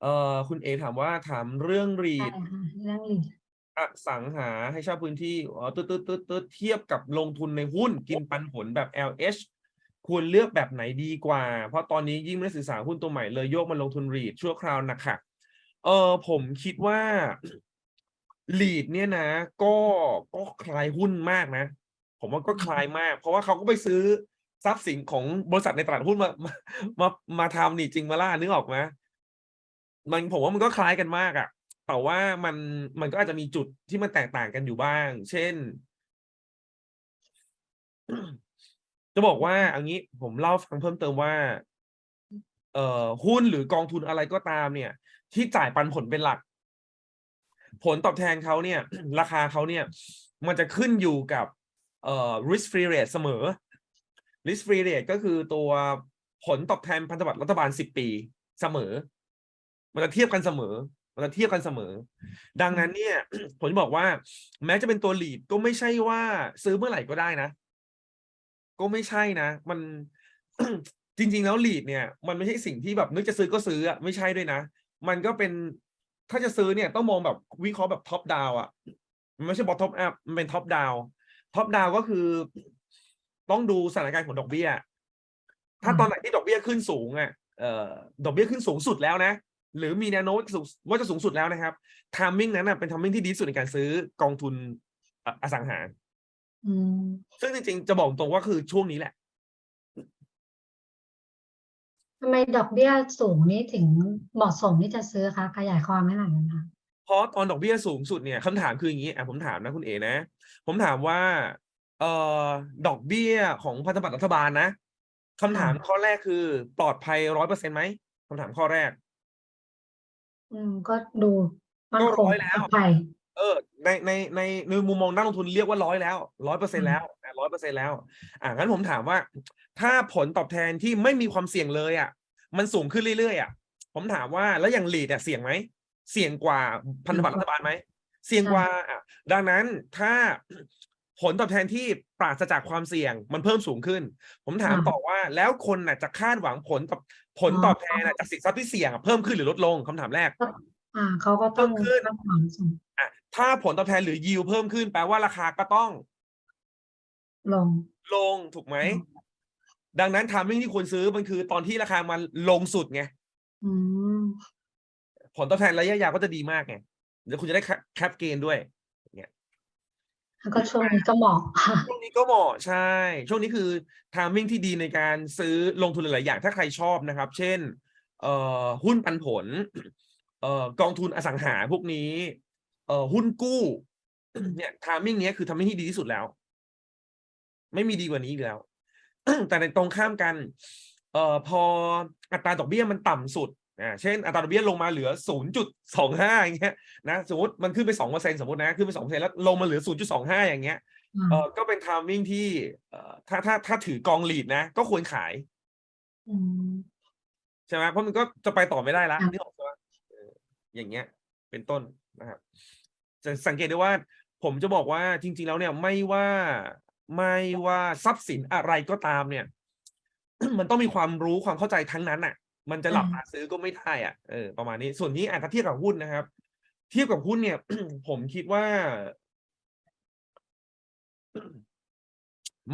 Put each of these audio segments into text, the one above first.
เอ่อคุณเอถามว่าถามเรื่องรีใช่ดค่ะเรื่องหลีดอสังหาให้เช่าพื้นที่อ๋อตึ๊ดตึ๊ดตึ๊ดตึ๊ดเทียบกับลงทุนในหุ้นกินปันผลแบบ LH ควรเลือกแบบไหนดีกว่า เพราะตอนนี้ยิ่งไม่ได้ศึกษาหุ้นตัวใหม่เลยโยกมาลงทุนรีดชั่วคราวนะคะเออผมคิดว่ารีดเนี่ยนะ ก็ก็คล้ายหุ้นมากนะ ผมว่าก็คล้ายมาก เพราะว่าเขาก็ไปซื้อทรัพย์สินของบริษัทในตลาดหุ้นมามามามาทำนี่จริงมาล่านึกออกไหม มันผมว่ามันก็คล้ายกันมากอะแต่ว่ามันมันก็อาจจะมีจุดที่มันแตกต่างกันอยู่บ้าง เช่น จะบอกว่าอันนี้ผมเล่าฟังเพิ่มเติมว่า เอ่อหุ้นหรือกองทุนอะไรก็ตาม เนี่ย ที่จ่ายปันผลเป็นหลัก ผลตอบแทนเขาเนี่ย ราคาเขาเนี่ย มันจะขึ้นอยู่กับ เอ่อ risk free rate เสมอ risk free rate ก็คือตัวผลตอบแทนพันธบัตรรัฐบาล10ปีเสมอ มันจะเทียบกันเสมอ มันจะเทียบกันเสมอ ดังนั้นเนี่ย ผมจะบอกว่า แม้จะเป็นตัว lead ก็ไม่ใช่ว่าซื้อเมื่อไหร่ก็ได้นะ ก็ไม่ใช่นะ มันจริง ๆ แล้ว lead เนี่ย มันไม่ใช่สิ่งที่แบบนึกจะซื้อก็ซื้ออะไม่ใช่ด้วยนะ มันก็เป็นถ้าจะซื้อเนี่ยต้องมองแบบวิเคราะห์แบบ top down อะมันไม่ใช่ bottom up มันเป็น top down top down ก็คือ ต้องดูสถานการณ์ของดอกเบี้ย ถ้าตอนไหนที่ดอกเบี้ยขึ้นสูงอะเอ่อดอกเบี้ยขึ้นสูงสุดแล้วนะ หรือมีแนวโน้มสูงว่าจะสูงสุดแล้วนะครับ timing นั้นนะเป็น timing ที่ดีที่สุดในการซื้อกองทุนออสังหาอืมซึ่งจริงๆ จะบอกตรงว่าคือช่วงนี้แหละทำไมดอกเบี้ยสูงนี้ถึงเหมาะสมที่จะซื้อคะขยายความให้หน่อยนะคะเพราะตอนดอกเบี้ยสูงสุดเนี่ยคำถามคืออย่างนี้อะผมถามนะคุณเอนะ ผมถามว่าเอ่อดอกเบี้ยของพันธบัตรรัฐบาลนะคำถามข้อแรกคือปลอดภัยร้อยเปอร์เซ็นต์ไหมคำถามข้อแรก อืมก็ดูมั่นก็คงร้อยแล้วปลอดภัยเออในในในในมุมมองนักลงทุนเรียกว่าร้อยแล้วร้อยเปอร์เซ็นอืมแล้วร้อยเปอร์เซ็นแล้ว อ่างั้นผมถามว่า ถ้าผลตอบแทนที่ไม่มีความเสี่ยงเลยอะ มันสูงขึ้นเรื่อยๆอะ ผมถามว่าแล้วอย่างลีดเนี่ยเสี่ยงไหม เสี่ยงกว่าพันธบัตรรัฐบาลไหม เสี่ยงกว่าอะดังนั้นถ้า ผลตอบแทนที่ปราศจากความเสี่ยงมันเพิ่มสูงขึ้น ผมถามต่อว่าแล้วคนน่ะจะคาดหวังผลตอบผลตอบแทนน่ะจากสินทรัพย์ที่เสี่ยงอะเพิ่มขึ้นหรือลดลงคำถามแรก อ่าเขาก็ต้องเพิ่มขึ้นคาดหวังสูงอะถ้าผลตอบแทนหรือยิวเพิ่มขึ้นแปลว่าราคาก็ต้อง ลง ลงถูกไหม ดังนั้นทามมิ่งที่ควรซื้อมันคือตอนที่ราคามันลงสุดไงอืมผลตอบแทนระยะยาวก็จะดีมากไงเดี๋ยวคุณจะได้แคปเกนด้วย แล้วก็ช่วงนี้ก็เหมาะช่วงนี้ก็เหมาะใช่ ช่วงนี้คือทามมิ่งที่ดีในการซื้อลงทุนหลาย ๆ อย่างถ้าใครชอบนะครับ เช่นเอ่อหุ้นปันผลเอ่อกองทุนอสังหาพวกนี้เอ่อหุ้นกู้เนี่ยทามมิ่งนี้ยคือทำให้ที่ดีที่สุดแล้ว ไม่มีดีกว่านี้อีกแล้ว แต่ในตรงข้ามกัน เอ่อพออัตราดอกเบี้ยมันต่ำสุด อ่าเช่นอัตราดอกเบี้ยลงมาเหลือ 0.25 อย่างเงี้ยนะสมมติมันขึ้นไป 2%สมมตินะขึ้นไป2%แล้วลงมาเหลือ 0.25 อย่างเงี้ยเออก็เป็นทามมิ่งที่เอ่อถ้าถ้าถ้าถือกองลีดนะ ก็ควรขายอืมใช่ไหมเพราะมันก็จะไปต่อไม่ได้ละค่ะนึกออกใช่ไหมเอออย่างเงี้ย เป็นต้นนะครับจะสังเกตได้ว่า ผมจะบอกว่าจริง ๆ แล้วเนี่ยไม่ว่าไม่ว่าทรัพย์สินอะไรก็ตามเนี่ย มันต้องมีความรู้ความเข้าใจทั้งนั้นอะ มันจะหลับตาซื้อก็ไม่ได้อะเออประมาณนี้ส่วนนี้อะถ้าเทียบกับหุ้นนะครับ เทียบกับหุ้นเนี่ย ผมคิดว่า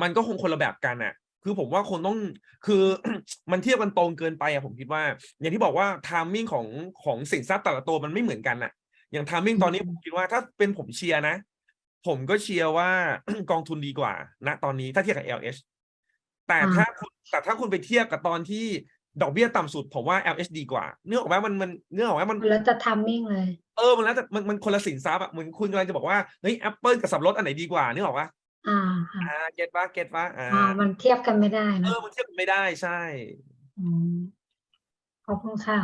มันก็คงคนละแบบกันอะ คือผมว่าคนต้องคือมันเทียบกันตรงเกินไปอะผมคิดว่า อย่างที่บอกว่าทามมิ่งของของสินทรัพย์แต่ละตัวมันไม่เหมือนกันอะ อย่างทามมิ่งตอนนี้ผมคิดว่าถ้าเป็นผมเชียร์นะผมก็เชียร์ว่ากองทุนดีกว่า ณตอนนี้ถ้าเทียบกับ LH แต่ถ้าคุณแต่ถ้าคุณไปเทียบกับตอนที่ ดอกเบี้ยต่ำสุดผมว่า LH ดีกว่า เนื่องออกไหมมันมันเนื่องออกไหมมันแล้วจะทัมมิ่งเลย เออมันแล้วแต่มันมันคนละสินทรัพย์อะเหมือนคุณกำลังจะบอกว่าเฮ้ยแอปเปิลกับสับปะรดอันไหนดีกว่านึกออกปะอ่าค่ะอ่าเก็ตปะเก็ตปะอ่าอ่า มันเทียบกันไม่ได้เอนะอมันเทียบกันไม่ได้ใช่อืมขอบคุณค่ะ